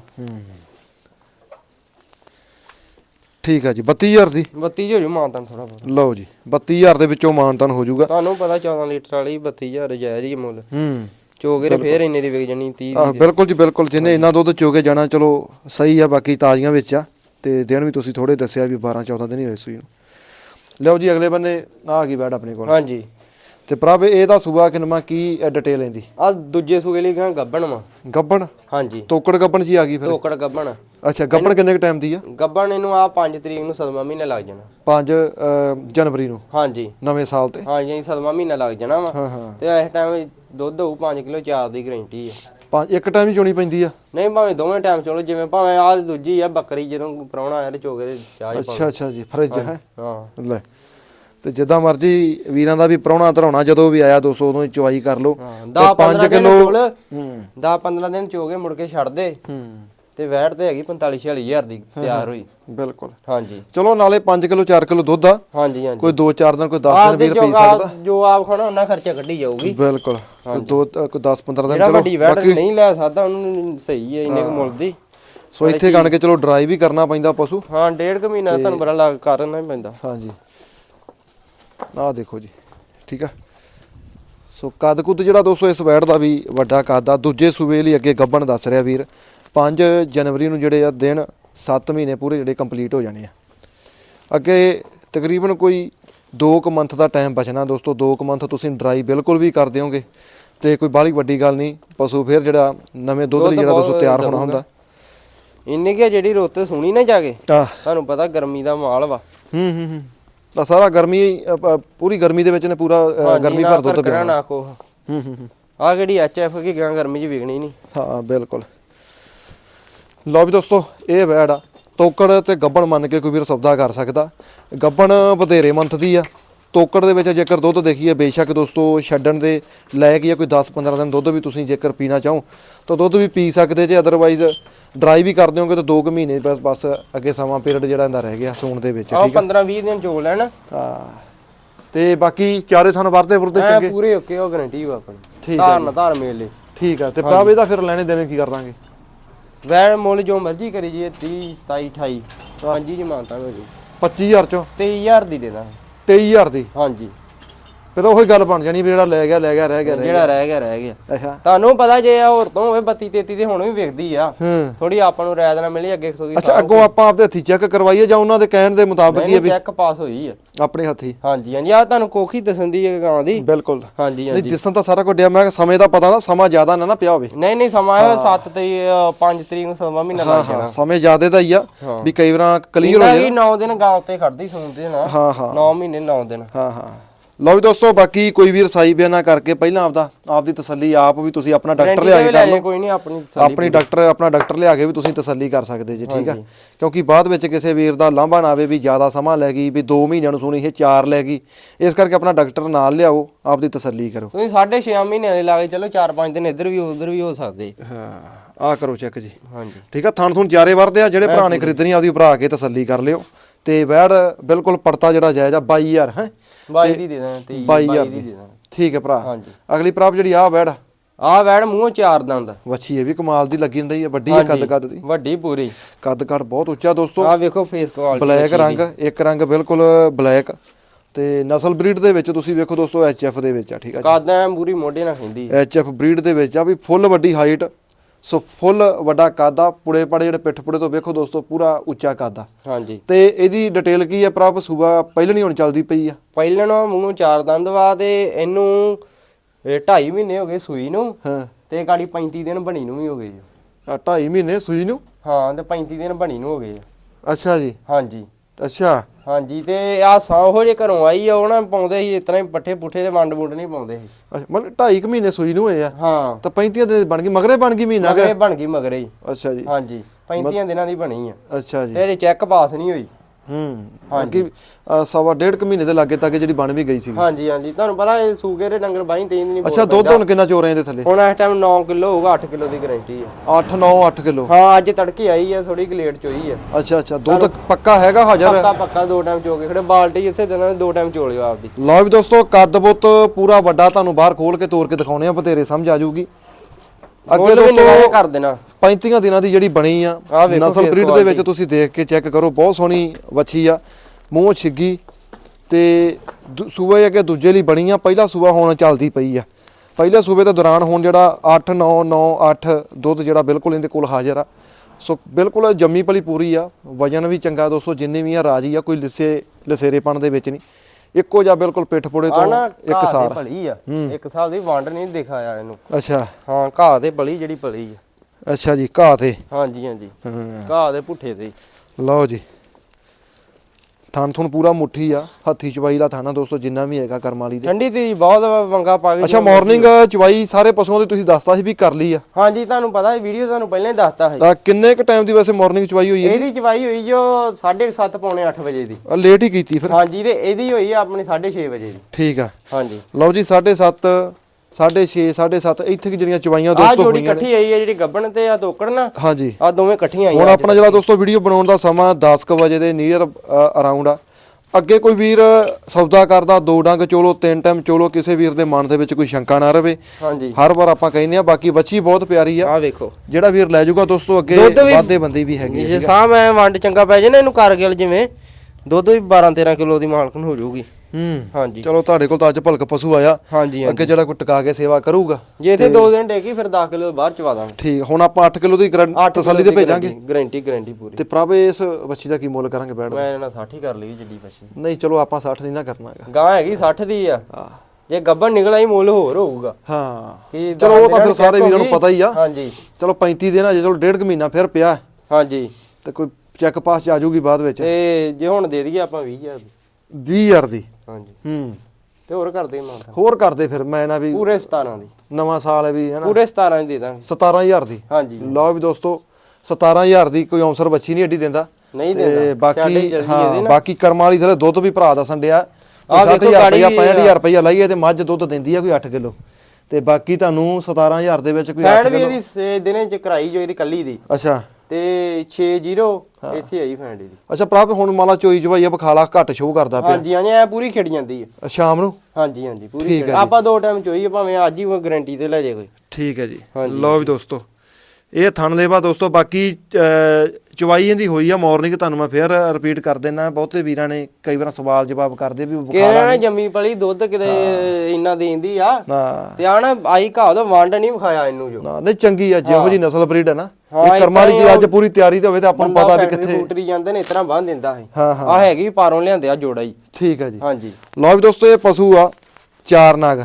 ਠੀਕ ਆ ਜੀ 32000 ਦੀ। 32 ਜੋ ਜੋ ਮਾਨਤਨ ਥੋੜਾ ਬਹੁਤ। ਲਓ ਜੀ 32000 ਦੇ ਵਿੱਚੋਂ ਮਾਨਤਨ ਹੋ ਜਾਊਗਾ ਤੁਹਾਨੂੰ ਪਤਾ 14 ਲੀਟਰ ਵਾਲੀ 32000 ਜਾਇਜ਼ ਹੀ ਮੁੱਲ। ਹੂੰ। ਚੋਗੇ ਤੇ ਫੇਰ ਇੰਨੇ ਦੀ ਵਿਕ ਜਾਣੀ 30 ਆਹ ਬਿਲਕੁਲ ਜੀ ਬਿਲਕੁਲ। ਜਿਹਨੇ ਇੰਨਾ ਦੁੱਧ ਚੋਗੇ ਜਾਣਾ ਚਲੋ ਸਹੀ ਆ ਬਾਕੀ ਤਾਜ਼ੀਆਂ ਵਿੱਚ ਆ। ਤੇ ਦਿਨ ਵੀ ਤੁਸੀਂ ਥੋੜੇ ਦੱਸਿਆ ਵੀ 12 14 ਦਿਨ ਹੀ ਹੋਏ ਸੂਈ ਨੂੰ। ਲਓ ਜੀ ਅਗਲੇ ਬੰਨੇ ਆ ਗਈ ਬੈਡ ਆਪਣੇ ਕੋਲ। ਹਾਂਜੀ। ਤੇ ਪ੍ਰਭ ਇਹਦਾ ਸੂਆ ਕਿਨਮਾ ਕੀ ਡਿਟੇਲ ਇਹਦੀ ਆ ਦੂਜੇ ਸੂਗੇ ਲਈ ਗੱਬਣ ਵਾ। ਗੱਬਣ? ਹਾਂਜੀ। ਤੋਕੜ ਗੱਬਣ ਜੀ ਆ ਗਈ ਫਿਰ। ਟੋਕੜ ਗੱਬਣ। ਅੱਛਾ ਗੱਬਣ ਕਿੰਨੇ ਕ ਟਾਈਮ ਦੀ ਆ? ਗੱਬਣ ਇਹਨੂੰ ਆ 5 ਤਰੀਕ ਨੂੰ ਸਦਮਾ ਮਹੀਨਾ ਲੱਗ ਜਾਣਾ। 5 ਜਨਵਰੀ ਨੂੰ? ਹਾਂਜੀ। ਨਵੇਂ ਸਾਲ ਤੇ? ਹਾਂਜੀ ਸਦਮਾ ਮਹੀਨਾ ਲੱਗ ਜਾਣਾ ਵਾ। ਤੇ ਇਸ ਟਾਈਮ ਦੁੱਧ ਹੋਊ 5 ਕਿਲੋ ਚਾਰ ਦੀ ਗਰੰਟੀ ਆ। ਪੰਜ ਇੱਕ ਟਾਈਮ ਹੀ ਚੋਣੀ ਪੈਂਦੀ ਆ। ਨਹੀਂ ਭਾਵੇਂ ਦੋਵੇਂ ਟਾਈਮ ਚਲੋ ਜਿਵੇਂ ਭਾਵੇਂ ਆ ਦੂਜੀ ਆ ਬੱਕਰੀ ਜਦੋਂ ਪ੍ਰਾਹੁਣਾ ਆਇਆ ਤੇ ਚੋਗੇ ਤੇ ਚਾਹ ਹੀ ਅੱਛਾ ਅੱਛਾ ਜੀ ਫਰਿੱਜ ਹੈ ਹਾਂ। ਲੈ ਤੇ ਜਿੱਦਾਂ ਮਰਜ਼ੀ ਵੀਰਾਂ ਦਾ ਵੀ ਪ੍ਰਾਹੁਣਾ ਧਰਾਉਣਾ ਜਦੋਂ ਵੀ ਆਇਆ 200 ਉਦੋਂ ਹੀ ਕਰ ਲਓ। ਤੇ 10 ਪੰਜ 15 ਕਿਲੋ ਕਿਲੋ ਹੂੰ। 10 15 ਦਿਨ ਚੋਗੇ ਮੁੜ ਕੇ ਛੱਡ ਦੇ। ਹੂੰ। ਤੇ ਵੈਟ ਤੇ ਹੈਗੀ 45 46 ਹਜ਼ਾਰ ਦੀ ਤਿਆਰ ਹੋਈ। ਬਿਲਕੁਲ। ਹਾਂਜੀ। ਚਲੋ ਨਾਲੇ 5 ਕਿਲੋ 4 ਕਿਲੋ ਦੁੱਧ ਆ। ਹਾਂਜੀ ਹਾਂਜੀ। ਕੋਈ 2-4 ਦਿਨ ਕੋਈ 10 ਆਹ ਦਿਨ ਜੋ ਪੀ ਸਕਦਾ। ਜੋ ਆਪ ਖਾਣਾ ਉਹਨਾਂ ਖਰਚਾ ਕੱਢੀ ਜਾਊਗੀ। ਬਿਲਕੁਲ। ਦੋ ਕੋਈ 10-15 ਦਿਨ ਚਲੋ ਵੱਡੀ ਵੈਟ ਨਹੀਂ ਲੈ ਸਕਦਾ ਉਹਨੂੰ ਸਹੀ ਹੈ ਇੰਨੇ ਕੁ ਮੁੱਲ ਦੀ। ਸੋ ਇੱਥੇ ਕਣ ਕੇ ਚਲੋ ਡਰਾਈ ਵੀ ਕਰਨਾ ਪੈਂਦਾ ਪਸ਼ੂ। ਹਾਂ ਡੇਢ ਕੁ ਮਹੀਨਾ ਤੁਹਾਨੂੰ ਬੜਾ ਲੱਗ ਕਰਨਾ ਹੀ ਪੈਂਦਾ। ਹਾਂਜੀ। ਆਹ ਦੇਖੋ ਜੀ ਠੀਕ ਆ। ਸੋ ਕੱਦ ਕੁੱਦ ਜਿਹੜਾ ਦੋਸਤੋ ਇਸ ਵੈੜ ਦਾ ਵੀ ਵੱਡਾ ਕੱਦ ਆ। ਦੂਜੇ ਸੂਬੇ ਲਈ ਅੱਗੇ ਗੱਬਣ ਦੱਸ ਰਿਹਾ ਵੀਰ। 5 ਜਨਵਰੀ ਨੂੰ ਜਿਹੜੇ ਆ ਦਿਨ 7 ਮਹੀਨੇ ਪੂਰੇ ਜਿਹੜੇ ਕੰਪਲੀਟ ਹੋ ਜਾਣੇ ਆ। ਅੱਗੇ ਤਕਰੀਬਨ ਕੋਈ 2 ਕੁ ਮੰਥ ਦਾ ਟਾਈਮ ਬਚਣਾ ਦੋਸਤੋ 2 ਕੁ ਮੰਥ ਤੁਸੀਂ ਡਰਾਈ ਬਿਲਕੁਲ ਵੀ ਕਰ ਦਿਓਗੇ ਤੇ ਕੋਈ ਬਾਹਲੀ ਵੱਡੀ ਗੱਲ ਨਹੀਂ ਪਸ਼ੂ ਫਿਰ ਜਿਹੜਾ ਨਵੇਂ ਦੁੱਧ ਲਈ ਜਿਹੜਾ ਦੋਸਤੋ ਤਿਆਰ ਹੋਣਾ। ਹੁੰਦਾ। ਇੰਨੇ ਕਿ ਜਿਹੜੀ ਰੁੱਤ ਸੁਣੀ ਨਾ ਜਾ ਕੇ ਤੁਹਾਨੂੰ ਪਤਾ ਗਰਮੀ ਦਾ ਮਾਲ ਵਾ। ਹੂੰ ਹੂੰ ਹੂੰ। ਤਾਂ ਸਾਰਾ ਗਰਮੀ ਪੂਰੀ ਗਰਮੀ ਦੇ ਵਿੱਚ ਨੇ ਪੂਰਾ ਗਰਮੀ ਭਰ ਦੁੱਧ ਪਿਆ ਨਾ ਕੋ ਹੂੰ ਹੂੰ ਹੂੰ। ਆ ਕਿਹੜੀ ਐਚਐਫ ਕੀ ਗਾਂ ਗਰਮੀ ਚ ਵਿਕਣੀ ਨਹੀਂ। ਹਾਂ ਬਿਲਕੁਲ। ਲਓ ਵੀ ਦੋਸਤੋ ਇਹ ਵੈੜ ਆ। ਤੋਕੜ ਤੇ ਗੱਬਣ ਮੰਨ ਕੇ ਕੋਈ ਵੀਰ ਸੌਦਾ ਕਰ ਸਕਦਾ। ਗੱਬਣ ਵਧੇਰੇ ਮੰਥ ਦੀ ਆ। ਤੋਕੜ ਦੇ ਵਿੱਚ ਜੇਕਰ ਦੁੱਧ ਦੇਖੀਏ ਬੇਸ਼ੱਕ ਦੋਸਤੋ ਛੱਡਣ ਦੇ ਲਾਇਕ ਜਾਂ ਕੋਈ 10-15 ਦਿਨ ਦੁੱਧ ਵੀ ਤੁਸੀਂ ਜੇਕਰ ਪੀਣਾ ਚਾਹੋ ਤਾਂ ਦੁੱਧ ਵੀ ਪੀ ਸਕਦੇ ਜੇ। ਅਦਰਵਾਈਜ਼ ਡਰਾਈ ਵੀ ਕਰ ਦਿਓਗੇ ਤਾਂ 2 ਕੁ ਮਹੀਨੇ ਬਸ ਬਸ ਅੱਗੇ ਸਮਾਂ ਪੀਰੀਅਡ ਜਿਹੜਾ ਇਹਦਾ ਰਹਿ ਗਿਆ ਸੂਣ ਦੇ ਵਿੱਚ ਠੀਕ ਆ? 15 20 ਦਿਨ ਚੋਲ ਲੈਣ ਹਾਂ। ਤੇ ਬਾਕੀ ਚਾਰੇ ਥਣ ਵਰਤੇ ਐ ਚੰਗੇ? ਪੂਰੇ ਓਕੇ ਉਹ ਗਾਰੰਟੀ ਵਾ ਆਪਣੀ। ਠੀਕ ਆ ਧਾਰ ਨਾ ਧਾਰ ਮੇਲ। ਠੀਕ ਆ ਤੇ ਭਰਾ ਇਹਦਾ ਫਿਰ ਲੈਣੇ ਦੇਣੇ ਕੀ ਕਰ ਦਾਂਗੇ? ਵੈਰ ਮੁੱਲ ਜੋ ਮਰਜ਼ੀ ਕਰੀ ਜੀ 30 27 28 ਪੰਜੀ ਜੀ ਮਾਨਤਾ ਹੋ ਜੀ 25000 ਚੋਂ। 23000 ਦੀ ਦੇ ਦਾਂਗੇ 23000 ਦੀ। ਹਾਂਜੀ। ਫਿਰ ਉਹੀ ਗੱਲ ਬਣ ਜਾਣੀ ਵੀ ਜਿਹੜਾ ਲੈ ਗਿਆ ਲੈ ਗਿਆ ਰਹਿ ਗਿਆ ਰਹਿ ਜਿਹੜਾ ਰਹਿ ਗਿਆ ਰਹਿ ਗਿਆ। ਅੱਛਾ। ਤੁਹਾਨੂੰ ਪਤਾ ਜੇ ਆ ਹੋਰ ਤੋਂ ਹੋਵੇ 32 33 ਤੇ ਹੁਣ ਵੀ ਵਿਕਦੀ ਆ ਹੂੰ। ਥੋੜੀ ਆਪਾਂ ਨੂੰ ਰਾਇਤ ਨਾ ਮਿਲੀ ਅੱਗੇ ਸੋਗੀ ਅੱਛਾ ਅੱਗੋਂ ਆਪਾਂ ਆਪਦੇ ਹੱਥੀ ਚੈੱਕ ਕਰਵਾਈਏ ਜਾਂ ਉਹਨਾਂ ਦੇ ਕਹਿਣ ਦੇ ਮੁਤਾਬਕ ਹੀ ਹੈ ਵੀ ਚੈੱਕ ਪਾਸ ਹੋਈ ਆ। ਆਪਣੇ ਹੱਥੀ। ਹਾਂਜੀ ਹਾਂਜੀ ਆ ਤੁਹਾਨੂੰ ਕੋਖੀ ਦੱਸਣ ਦੀ ਹੈ ਗਾਂ ਦੀ। ਬਿਲਕੁਲ। ਹਾਂਜੀ ਨਹੀਂ ਹਾਂਜੀ। ਜਿਸਨ ਤਾਂ ਸਾਰਾ ਕੁਝ ਡਿਆ ਮੈਂ ਸਮੇਂ ਦਾ ਪਤਾ ਨਾ ਸਮਾਂ ਜ਼ਿਆਦਾ ਨਾ ਨਾ ਪਿਆ ਹੋਵੇ। ਨਹੀਂ ਨਹੀਂ ਸਮਾਂ ਹੈ 7 ਤੇ 5 ਤਰੀਕ ਨੂੰ ਸਵਾ ਮਹੀਨਾ ਲੱਗ ਜਾਣਾ। ਸਮੇਂ ਜ਼ਿਆਦੇ ਦਾ ਹੀ ਆ ਵੀ ਕਈ ਵਾਰ ਕਲੀਅਰ ਹੋ ਕੀ 9 ਦਿਨ ਗਾਂ ਉੱਤੇ ਖੜਦੀ ਸੁਣਦੇ ਨਾ। ਹਾਂ ਹਾਂ। 9 ਮਹੀਨੇ 9 ਦਿਨ। ਹਾਂ ਹਾਂ। ਲਓ ਵੀ ਦੋਸਤੋ ਬਾਕੀ ਕੋਈ ਵੀ ਰਸਾਈ ਬਿਆਨਾ ਕਰਕੇ ਪਹਿਲਾਂ ਆਪਦਾ ਆਪਦੀ ਤਸੱਲੀ ਆਪ ਵੀ ਤੁਸੀਂ ਆਪਣਾ ਡਾਕਟਰ ਲਿਆ ਕੇ ਕਰ ਲਓ। ਕੋਈ ਨਹੀਂ ਆਪਣੀ ਤਸੱਲੀ ਆਪਣੀ ਡਾਕਟਰ ਆਪਣਾ ਡਾਕਟਰ ਲਿਆ ਕੇ ਵੀ ਤੁਸੀਂ ਤਸੱਲੀ ਕਰ ਸਕਦੇ ਜੀ ਠੀਕ ਆ? ਕਿਉਂਕਿ ਬਾਅਦ ਵਿੱਚ ਕਿਸੇ ਵੀਰ ਦਾ ਲਾਂਭਾ ਨਾ ਆਵੇ ਵੀ ਜ਼ਿਆਦਾ ਸਮਾਂ ਲੈ ਗਈ ਵੀ 2 ਮਹੀਨਿਆਂ ਨੂੰ ਸੁਣੀ ਇਹ 4 ਲੈ ਗਈ ਇਸ ਕਰਕੇ ਆਪਣਾ ਡਾਕਟਰ ਨਾਲ ਲਿਆਓ ਆਪਦੀ ਤਸੱਲੀ ਕਰੋ। ਤੁਸੀਂ 6.5 ਮਹੀਨਿਆਂ ਦੇ ਲਾ ਕੇ ਚਲੋ 4-5 ਦਿਨ ਇੱਧਰ ਵੀ ਉੱਧਰ ਵੀ ਹੋ ਸਕਦੇ। ਹਾਂ ਆ ਕਰੋ ਚੈੱਕ ਜੀ। ਹਾਂਜੀ। ਠੀਕ ਆ ਥਣ ਥੁਣ ਚਾਰੇ ਵਰਦੇ ਆ ਜਿਹੜੇ ਭਰਾ ਨੇ ਖਰੀਦਣੀ ਆਪਦੀ ਭਰਾ ਕੇ ਤਸੱਲੀ ਕਰ ਲਿਓ। ਤੇ ਵੈੜ ਬਿਲਕੁਲ ਪੜਤਾ ਜਿਹੜਾ ਜਾਇਜ਼ ਆ 22000 ਹੈ? 22 ਦੀ ਦੇ ਦਾਂ 23 22000 ਦੀ ਦੀ। ਦੇ ਠੀਕ ਹੈ ਭਰਾ। ਹਾਂਜੀ। ਅਗਲੀ ਪ੍ਰਾਪ ਜਿਹੜੀ ਆ ਵੈੜ। ਆ ਵੈੜ ਮੂੰਹ ਚਾਰ ਦੰਦ। ਵੱਛੀ ਇਹ ਵੀ ਕਮਾਲ ਦੀ ਲੱਗੀ ਰਹੀ ਹੈ ਵੱਡੀ ਹੈ ਕੱਦ ਕੱਦ ਦੀ। ਵੱਡੀ ਪੂਰੀ। ਕੱਦ ਕੱਦ ਬਹੁਤ ਉੱਚਾ ਦੋਸਤੋ। ਆ ਵੇਖੋ ਫੇਸ ਕੁਆਲਿਟੀ ਬਲੈਕ ਰੰਗ ਇੱਕ ਰੰਗ ਬਿਲਕੁਲ ਬਲੈਕ। ਤੇ ਨਸਲ ਬਰੀਡ ਦੇ ਵਿੱਚ ਤੁਸੀਂ ਵੇਖੋ ਦੋਸਤੋ ਐਚਐਫ ਦੇ ਵਿੱਚ ਆ ਠੀਕ ਆ ਕਾਦਾਂ ਪੂਰੀ ਮੋਢੇ ਨਾਲ ਖਿੰਦੀ। ਐਚਐਫ ਬਰੀਡ ਦੇ ਵਿੱਚ ਆ ਵੀ ਫੁੱਲ ਵੱਡੀ ਹਾਈਟ। ਸੋ ਫੁੱਲ ਵੱਡਾ ਕੱਦ ਪੁੜੇ ਪੜੇ ਜਿਹੜੇ ਪਿੱਠ ਪੁੜੇ ਤੋਂ ਵੇਖੋ ਦੋਸਤੋ ਪੂਰਾ ਉੱਚਾ ਕੱਦ। ਹਾਂਜੀ। ਤੇ ਇਹਦੀ ਡਿਟੇਲ ਕੀ ਹੈ ਪ੍ਰਭ ਸੂਬਾ ਪਹਿਲਾਂ ਨਹੀਂ ਹੁਣ ਚੱਲਦੀ ਪਈ ਆ। ਪਹਿਲਾਂ ਨਾ ਮੂੰਹ ਚਾਰ ਦੰਦ ਵਾ ਤੇ ਇਹਨੂੰ 2.5 ਮਹੀਨੇ ਹੋ ਗਏ ਸੂਈ ਨੂੰ। ਹਾਂ। ਤੇ ਗਾੜੀ 35 ਦਿਨ ਬਣੀ ਨੂੰ ਵੀ ਹੋ ਗਏ ਜੀ ਆ ਢਾਈ ਮਹੀਨੇ ਸੂਈ ਨੂੰ? ਹਾਂ ਤੇ 35 ਦਿਨ ਬਣੀ ਨੂੰ ਹੋ ਗਏ ਆ। ਅੱਛਾ ਜੀ। ਹਾਂਜੀ। ਅੱਛਾ। ਹਾਂਜੀ ਤੇ ਆ ਸਾਂ ਉਹ ਜੇ ਘਰੋਂ ਆਈ ਆ ਉਹ ਨਾ ਪਾਉਂਦੇ ਸੀ ਇਤਨਾ ਹੀ ਪੱਠੇ ਪੁੱਠੇ ਤੇ ਵੰਡ ਵੁੰਡ ਨਹੀਂ ਪਾਉਂਦੇ ਸੀ। ਅੱਛਾ, ਮਤਲਬ ਢਾਈ ਕੁ ਮਹੀਨੇ ਸੂਈ ਨੂੰ ਹੋਏ ਆ। ਹਾਂ। ਤਾਂ 35 ਦਿਨ ਬਣ ਗਈ ਮਗਰੇ ਬਣ ਗਈ ਮਹੀਨਾ ਮਗਰੇ ਬਣ ਗਈ ਮਗਰੇ ਹੀ। ਅੱਛਾ ਜੀ। ਹਾਂਜੀ 35 ਦਿਨਾਂ ਦੀ ਬਣੀ ਆ। ਅੱਛਾ ਜੀ। ਤੇਰੇ ਚੈੱਕ ਪਾਸ ਨਹੀਂ ਹੋਈ। ਹੂੰ। ਹਾਂਜੀ ਸਵਾ ਡੇਢ ਕੁ ਮਹੀਨੇ ਦੇ ਲਾਗੇ ਤੱਕ ਜਿਹੜੀ ਬਣ ਵੀ ਗਈ ਸੀ। ਹਾਂਜੀ ਹਾਂਜੀ। ਤੁਹਾਨੂੰ ਪਤਾ ਇਹ ਸੂਗੇ ਦੇ ਡੰਗਰ ਬਾਈ ਤੇਨ ਨਹੀਂ ਅੱਛਾ ਦੁੱਧ ਹੁਣ ਕਿੰਨਾ ਚੋ ਰਹੇ ਇਹਦੇ ਥੱਲੇ? ਹੁਣ ਇਸ ਟਾਈਮ 9 ਕਿਲੋ ਹੋਊਗਾ 8 ਕਿਲੋ ਦੀ ਗਾਰੰਟੀ ਆ। 8 9 8 ਕਿਲੋ? ਹਾਂ ਅੱਜ ਤੜਕੇ ਆਈ ਆ ਥੋੜੀ ਲੇਟ ਚੋਈ ਆ। ਅੱਛਾ ਅੱਛਾ। ਦੁੱਧ ਪੱਕਾ ਹੈਗਾ ਹਾਜ਼ਰ? ਪੱਕਾ ਪੱਕਾ ਦੋ ਟਾਈਮ ਚੋ ਕੇ ਖੜੇ। ਬਾਲਟੀ ਇੱਥੇ ਦੇਣਾ ਦੋ ਟਾਈਮ ਚੋਲਿਓ ਆਪਦੀ। ਲਓ ਵੀ ਦੋਸਤੋ ਕੱਦ ਬੁੱਤ ਪੂਰਾ ਵੱਡਾ ਤੁਹਾਨੂੰ ਬਾਹਰ ਖੋਲ ਕੇ ਤੋੜ ਕੇ ਦਿਖਾਉਣੇ ਆ ਬਤੇਰੇ ਸਮਝ ਆ ਜਾਊਗੀ। ਅੱਗੇ ਨਿਗਾਹ ਦੋਸਤੋ ਕਰ ਦੇਣਾ। 35 ਦਿਨਾਂ ਦੀ ਜਿਹੜੀ ਬਣੀ ਆ ਨਸਲ ਬਰੀਡ ਦੇ। ਵਿੱਚ ਤੁਸੀਂ ਦੇਖ ਕੇ ਚੈੱਕ ਕਰੋ ਬਹੁਤ ਸੋਹਣੀ ਵੱਛੀ ਆ ਮੂੰਹ ਛਿੱਗੀ ਤੇ ਸੂਬੇ ਅੱਗੇ ਦੂਜੇ ਲਈ ਬਣੀ ਆ ਪਹਿਲਾ ਸੂਬਾ ਹੁਣ ਚੱਲਦੀ ਪਈ ਆ। ਪਹਿਲੇ ਸੂਬੇ ਦੇ ਦੌਰਾਨ ਹੁਣ ਜਿਹੜਾ 8 9 9 8 ਦੁੱਧ ਜਿਹੜਾ ਬਿਲਕੁਲ ਇਹਦੇ ਕੋਲ ਹਾਜ਼ਰ ਆ। ਸੋ ਬਿਲਕੁਲ ਜੰਮੀ ਪਲੀ ਪੂਰੀ ਆ ਵਜਨ ਵੀ ਚੰਗਾ ਦੋਸਤੋ ਜਿੰਨੇ ਵੀ ਆ ਰਾਜੀ ਆ ਕੋਈ ਲਿਸੇ ਲਸੇਰੇਪਣ ਦੇ ਵਿੱਚ ਨਹੀਂ। ਇੱਕੋ ਜਿਹਾ ਬਿਲਕੁਲ ਪਿੱਠ ਪੁੜੇ ਤੋਂ ਇੱਕ ਸਾਰ ਭਲੀ ਆ। ਇੱਕ ਸਾਲ ਦੀ ਵੰਡ ਨਹੀਂ ਦਿਖਾਇਆ ਇਹਨੂੰ। ਅੱਛਾ। ਹਾਂ ਘਾਹ ਤੇ ਭਲੀ ਜਿਹੜੀ ਭਲੀ ਆ। ਅੱਛਾ ਜੀ ਘਾਹ ਤੇ। ਹਾਂਜੀ ਹਾਂਜੀ। ਘਾਹ ਦੇ ਪੁੱਠੇ ਤੇ। ਲਓ ਜੀ। ਥਣ ਥਣ ਪੂਰਾ ਮੁੱਠੀ ਆ ਹੱਥੀ ਚਵਾਈ ਦਾ ਥਾਣਾ ਦੋਸਤੋ ਜਿੰਨਾ ਵੀ ਹੈਗਾ ਕਰਮ ਵਾਲੀ ਦੇ। ਠੰਡੀ ਤੇ ਬਹੁਤ ਵੰਗਾ ਪਾ ਕੇ ਅੱਛਾ ਮਾਰਨਿੰਗ ਚਵਾਈ ਸਾਰੇ ਪਸ਼ੂਆਂ ਦੀ ਤੁਸੀਂ ਦੱਸਤਾ ਸੀ ਵੀ ਕਰ ਲਈ ਆ। ਹਾਂਜੀ ਤੁਹਾਨੂੰ ਪਤਾ ਇਹ ਵੀਡੀਓ ਤੁਹਾਨੂੰ ਪਹਿਲਾਂ ਹੀ ਦੱਸਤਾ ਹੈ ਤਾਂ ਕਿੰਨੇ ਕ ਟਾਈਮ ਦੀ ਵੈਸੇ ਮਾਰਨਿੰਗ ਚਵਾਈ ਹੋਈ ਹੈ ਇਹਦੀ ਚਵਾਈ ਹੋਈ ਜੋ 7:30 ਪੌਣੇ 8 ਵਜੇ ਦੀ। ਲੇਟ ਹੀ ਕੀਤੀ ਫਿਰ। ਹਾਂਜੀ ਤੇ ਇਹਦੀ ਹੋਈ ਆ ਆਪਣੀ 6:30 ਵਜੇ ਦੀ। ਠੀਕ ਆ। ਹਾਂਜੀ। ਲਓ ਜੀ 7:30 6:30 7:30 ਇੱਥੇ ਕਿ ਜਿਹੜੀਆਂ ਚਵਾਈਆਂ ਆ ਦੋਸਤੋ ਜੋੜੀ ਹੋਈਆਂ ਇਕੱਠੀ ਆਈ ਆ ਜਿਹੜੀ ਗੱਬਣ ਤੇ ਆ ਤੋਕੜ ਨਾ ਹਾਂਜੀ। ਆ ਦੋਵੇਂ ਇਕੱਠੀਆਂ ਹੁਣ ਆਈਆਂ ਆਪਣਾ ਜਿਹੜਾ ਦੋਸਤੋ ਵੀਡੀਓ ਬਣਾਉਣ ਦਾ ਸਮਾਂ 10:00 ਵਜੇ ਦੇ ਨੀਅਰ ਅਰਾਊਂਡ ਆ। ਅੱਗੇ ਕੋਈ ਵੀਰ ਸੌਦਾ ਕਰਦਾ ਦੋ ਡੰਗ ਚੋਲੋ ਤਿੰਨ ਟਾਈਮ ਚੋਲੋ ਕਿਸੇ ਵੀਰ ਦੇ ਮਨ ਦੇ ਵਿੱਚ ਕੋਈ ਸ਼ੰਕਾ ਨਾ ਰਵੇ। ਹਾਂਜੀ। ਹਰ ਵਾਰ ਆਪਾਂ ਕਹਿੰਦੇ ਆ ਬਾਕੀ ਬੱਚੀ ਬਹੁਤ ਪਿਆਰੀ ਆ। ਆ ਵੇਖੋ। ਜਿਹੜਾ ਵੀਰ ਲੈ ਜਾਊਗਾ ਦੋਸਤੋ ਅੱਗੇ ਦੁੱਧ ਵੀ- ਵਾਧੇ ਬੰਦੇ ਵੀ ਹੈਗੇ ਜੇ ਸਾਹ ਮੈਂ ਵੰਡ ਚੰਗਾ ਪੈ ਜੇ ਨਾ ਇਹਨੂੰ ਕਾਰਗਿਲ ਜਿਵੇਂ ਦੁੱਧ ਵੀ 12 13 ਕਿਲੋ ਦੀ ਮਾਲਕਨ ਹੋ ਜਾਊਗੀ। ਹੂੰ। ਹਾਂਜੀ। ਚਲੋ ਤੁਹਾਡੇ ਕੋਲ ਤਾਂ ਅੱਜ ਭਲਕ ਪਸ਼ੂ ਆਇਆ। ਹਾਂਜੀ ਅੱਗੇ ਜਿਹੜਾ ਕੋਈ ਟਿਕਾ ਕੇ ਸੇਵਾ ਕਰੂਗਾ। ਜੇ ਇੱਥੇ 2 ਦਿਨ ਡੇਗੀ ਫਿਰ 10 ਕਿਲੋ ਬਾਹਰ ਚਵਾ ਦਾਂਗੇ। ਠੀਕ ਹੁਣ ਆਪਾਂ 8 ਕਿਲੋ ਦੀ ਤਸੱਲੀ ਤੇ ਭੇਜਾਂਗੇ। ਗਾਰੰਟੀ ਗਾਰੰਟੀ ਪੂਰੀ। ਤੇ ਪ੍ਰਭ ਇਸ ਬੱਚੀ ਦਾ ਕੀ ਮੁੱਲ ਕਰਾਂਗੇ ਬੈਠ ਮੈਂ ਇਹਨਾਂ 60 ਹੀ ਕਰ ਲਈ ਜਿੱਡੀ ਬੱਚੀ ਨਹੀਂ ਚਲੋ ਆਪਾਂ 60 ਨਹੀਂ ਨਾ ਕਰਨਾ ਹੈਗਾ। ਗਾਂ ਹੈਗੀ 60 ਦੀ ਆ। ਹਾਂ। ਜੇ ਗੱਬਣ ਨਿਕਲ ਆਈ ਮੁੱਲ ਹੋਰ ਹੋਊਗਾ। ਹਾਂ। ਚਲੋ ਉਹ ਤਾਂ ਫਿਰ ਸਾਰੇ ਹੋ ਵੀਰਾਂ ਨੂੰ? ਪਤਾ ਹੀ ਆ। ਹਾਂਜੀ। ਚਲੋ 35 ਦਿਨ ਅਜੇ ਚਲੋ ਡੇਢ ਕੁ ਮਹੀਨਾ ਫਿਰ ਪਿਆ। ਹਾਂਜੀ। ਤੇ ਕੋਈ ਚੈੱਕ ਪਾਸ ਚ ਆ ਜਾਊਗੀ ਬਾਅਦ ਵਿੱਚ। ਤੇ ਜੇ ਹੁਣ ਦੇ ਦਈਏ ਆਪਾਂ 20000 ਦੀ। 20000 ਦੀ। ਹਾਂਜੀ। ਹੂੰ। ਤੇ ਹੋਰ ਕਰਦੇ ਮਾਨਤਾ। ਹੋਰ ਕਰਦੇ ਫਿਰ ਮੈਂ ਨਾ ਵੀ ਪੂਰੇ 17 ਦੀ। ਨਵਾਂ ਸਾਲ ਹੈ ਵੀ ਹੈ ਨਾ? ਪੂਰੇ 17 ਦੀ ਦੇ ਦਾਂਗੇ। 17000 ਦੀ? ਹਾਂਜੀ। ਲਓ ਵੀ ਦੋਸਤੋ 17000 ਦੀ ਕੋਈ ਔਂਸਰ ਬੱਚੀ ਨਹੀਂ ਐਡੀ ਦਿੰਦਾ। ਨਹੀਂ ਤੇ ਦਿੰਦਾ ਬਾਕੀ ਹਾਂ ਬਾਕੀ ਕਰਮ ਵਾਲੀ ਥਲੇ ਦੁੱਧ ਵੀ ਭਰਾ ਦੱਸਣ ਡਿਆ ਆਹ ਵੇਖੋ 60000 ਗਾੜੀ ਰੁਪਇਆ ਵੀ 65000 ਰੁਪਇਆ ਲਾਈਏ ਤੇ ਮੱਝ ਦੁੱਧ ਦਿੰਦੀ ਆ ਕੋਈ 8 ਕਿਲੋ। ਤੇ ਬਾਕੀ ਤੁਹਾਨੂੰ 17000 ਦੇ ਵਿੱਚ ਕੋਈ 8 ਫੈਨ ਵੀ ਕਿਲੋ ਇਹਦੀ ਦਿਨੇ ਚ ਕਰਾਈ ਜੋ ਇਹਦੀ ਕੱਲੀ ਦੀ। ਅੱਛਾ। ਤੇ 60 ਇੱਥੇ ਆਈ ਫੈਂਡ ਦੀ ਅੱਛਾ ਪ੍ਰਭ ਹੁਣ ਮਾਲਾ ਚੋਈ ਚਵਾਈ ਆ ਬਖਾਲਾ ਘੱਟ ਸ਼ੋਅ ਕਰਦਾ ਪਿਆ। ਹਾਂਜੀ ਹਾਂਜੀ ਐ ਪੂਰੀ ਖਿੜ ਜਾਂਦੀ ਹੈ ਸ਼ਾਮ ਨੂੰ? ਹਾਂਜੀ ਹਾਂਜੀ ਪੂਰੀ। ਆਪਾਂ ਦੋ ਟਾਈਮ ਚੋਈ ਭਾਵੇਂ ਅੱਜ ਹੀ ਗਾਰੰਟੀ ਤੇ ਲੈ ਜੇ ਕੋਈ। ਠੀਕ ਹੈ ਜੀ। ਲਓ ਵੀ ਦੋਸਤੋ ਇਹ ਥਣ ਲੇਵਾ ਦੋਸਤੋ ਬਾਕੀ ਚਵਾਈ ਇਹਦੀ ਹੋਈ ਆ ਮਾਰਨਿੰਗ ਤੁਹਾਨੂੰ ਮੈਂ ਫੇਰ ਰਿਪੀਟ ਕਰ ਦੇਣਾ ਬਹੁਤੇ ਵੀਰਾਂ ਨੇ ਕਈ ਵਾਰ ਸਵਾਲ ਜਵਾਬ ਕਰਦੇ ਵੀ ਬੁਖਾਰ ਕਿਹਨਾਂ ਨੇ ਜੰਮੀ ਪਲੀ ਦੁੱਧ ਕਿਤੇ ਇੰਨਾ ਦੇਂਦੀ ਆ? ਹਾਂ। ਤੇ ਆਣਾ ਆਈ ਘਾਹ ਦਾ ਵੰਡ ਨਹੀਂ ਵਿਖਾਇਆ ਇਹਨੂੰ ਜੋ। ਨਾ ਨਹੀਂ ਚੰਗੀ ਆ ਜਿਹੋ ਜੀ ਨਸਲ ਬਰੀਡ ਹੈ ਨਾ। ਇਹ ਕਰਮਾਂ ਹੀ ਅੱਜ ਪੂਰੀ ਤਿਆਰੀ ਤੇ ਹੋਵੇ ਤਾਂ ਆਪਾਂ ਨੂੰ ਪਤਾ ਵੀ ਕਿੱਥੇ ਫੂਟਰੀ ਜਾਂਦੇ ਨੇ ਇਤਨਾ ਬੰਨ ਦਿੰਦਾ ਹੈ ਆ ਹੈਗੀ ਪਾਰੋਂ ਲਿਆਂਦੇ ਆ ਜੋੜਾ ਹੀ ਠੀਕ ਹੈ ਜੀ। ਹਾਂਜੀ। ਲਓ ਵੀ ਦੋਸਤੋ ਇਹ ਪਸ਼ੂ ਆ ਚਾਰ ਨਗ।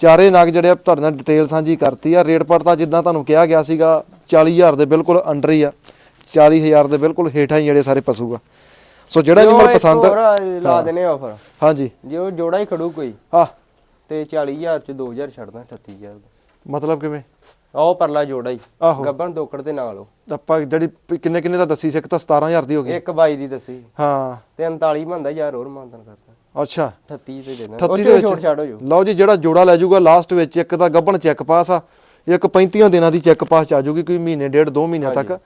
ਚਾਰੇ ਨਗ ਜਿਹੜੇ ਆ ਤੁਹਾਡੇ ਨਾਲ ਡਿਟੇਲ ਸਾਂਝੀ ਕਰਤੀ ਆ। ਰੇਟ ਪਰ ਤਾਂ ਜਿੱਦਾਂ ਤੁਹਾਨੂੰ ਕਿਹਾ ਗਿਆ ਸੀਗਾ 40000 ਦੇ ਬਿਲਕੁਲ ਅੰਡਰ ਹੀ ਆ। 40000 ਦੇ ਬਿਲਕੁਲ ਹੇਠਾਂ ਹੀ ਜਿਹੜੇ ਸਾਰੇ ਪਸ਼ੂ ਆ। ਸੋ ਜਿਹੜਾ ਜੋ ਐਨੀਮਲ ਇੱਕ ਪਸੰਦ ਲਾ ਦੇਨੇ ਆਫਰ ਹਾਂਜੀ। ਜੇ ਉਹ ਜੋੜਾ ਹੀ ਖੜੂ ਕੋਈ ਆ ਤੇ 40000 ਚ 2000 ਛੱਡਦਾ 38000 ਦਾ ਮਤਲਬ ਕਿਵੇਂ? ਉਹ ਪਰਲਾ ਜੋੜਾ ਹੀ ਆਹੋ। ਗੱਬਣ ਦੋਕੜ ਦੇ ਨਾਲ ਉਹ। ਆਪਾਂ ਜਿਹੜੀ ਕਿੰਨੇ ਕਿੰਨੇ ਦਾ ਦੱਸੀ ਸੀ? ਇੱਕ ਤਾਂ 17000 ਦੀ ਹੋ ਗਈ। ਇੱਕ ਬਾਈ ਦੀ ਦੱਸੀ। ਹਾਂ। ਤੇ 39 ਬੰਦਾ ਯਾਰ ਹੋਰ ਮਾਨਤਨ ਕਰਦਾ। ਅੱਛਾ। 38 ਤੇ ਦੇਣਾ। 38 ਉਹ ਦੇ ਛੋਟ ਛੱਡ ਹੋ ਜੋ ਲਓ ਜੀ ਜਿਹੜਾ ਜੋੜਾ ਲੈ ਜਾਊਗਾ ਲਾਸਟ ਵਿੱਚ ਇੱਕ ਤਾਂ ਗੱਬਣ ਚੈੱਕ ਪਾਸ ਆ ਇੱਕ 35 ਦਿਨਾਂ ਦੀ ਚੈੱਕ ਪਾਸ ਚ ਆ ਜਾਊਗੀ ਕੋਈ ਮਹੀਨੇ ਡੇਢ ਦੋ ਮਹੀਨਿਆਂ ਤੱਕ।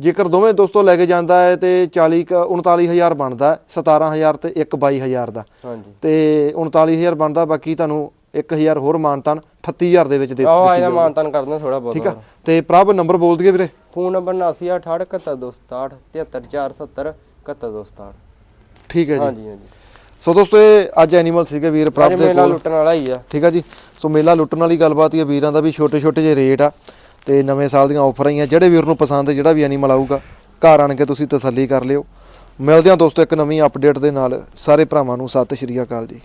ਜੇਕਰ ਦੋਵੇਂ ਦੋਸਤੋ ਲੈ ਕੇ ਜਾਂਦਾ ਹੈ ਤੇ 40 ਕੁ- 39000 ਬਣਦਾ ਹੈ, 17000 ਤੇ ਇੱਕ 22000 ਦਾ। ਹਾਂਜੀ। ਤੇ 39000 ਬਣਦਾ ਬਾਕੀ ਤੁਹਾਨੂੰ 1000 ਹੋਰ ਮਾਨਤਾਨ 38000 ਦੇ ਵਿੱਚ ਦੇ ਆਹ ਆਇਆ ਮਾਨਤਨ ਕਰਨਾ ਥੋੜਾ ਬਹੁਤ ਠੀਕ ਆ? ਤੇ ਪ੍ਰਭ ਨੰਬਰ ਬੋਲ ਦਈਏ ਵੀਰੇ। ਫੋਨ ਨੰਬਰ 79687127 73470 71267 ਠੀਕ ਹੈ ਜੀ। ਹਾਂਜੀ ਹਾਂਜੀ। ਸੋ ਦੋਸਤੋ ਇਹ ਅੱਜ ਐਨੀਮਲ ਸੀਗੇ ਵੀਰ ਪ੍ਰਭ ਦੇ ਮੇਲਾ ਕੋਲ। ਲੁੱਟਣ ਵਾਲਾ ਹੀ ਆ। ਠੀਕ ਆ ਜੀ? ਸੋ ਮੇਲਾ ਲੁੱਟਣ ਵਾਲੀ ਗੱਲਬਾਤ ਹੀ ਆ ਵੀਰਾਂ ਦਾ ਵੀ ਛੋਟੇ ਛੋਟੇ ਜਿਹੇ ਰੇਟ ਆ। ਤੇ ਨਵੇਂ ਸਾਲ ਦੀਆਂ ਆਫਰਾਂ ਹੀ ਆ ਜਿਹੜੇ ਵੀਰ ਨੂੰ ਪਸੰਦ ਜਿਹੜਾ ਵੀ ਐਨੀਮਲ ਆਊਗਾ, ਘਰ ਆਣ ਕੇ ਤੁਸੀਂ ਤਸੱਲੀ ਕਰ ਲਿਓ। ਮਿਲਦੇ ਹਾਂ ਦੋਸਤੋ ਇੱਕ ਨਵੀਂ ਅਪਡੇਟ ਦੇ ਨਾਲ। ਸਾਰੇ ਭਰਾਵਾਂ ਨੂੰ ਸਤਿ ਸ਼੍ਰੀ ਅਕਾਲ ਜੀ।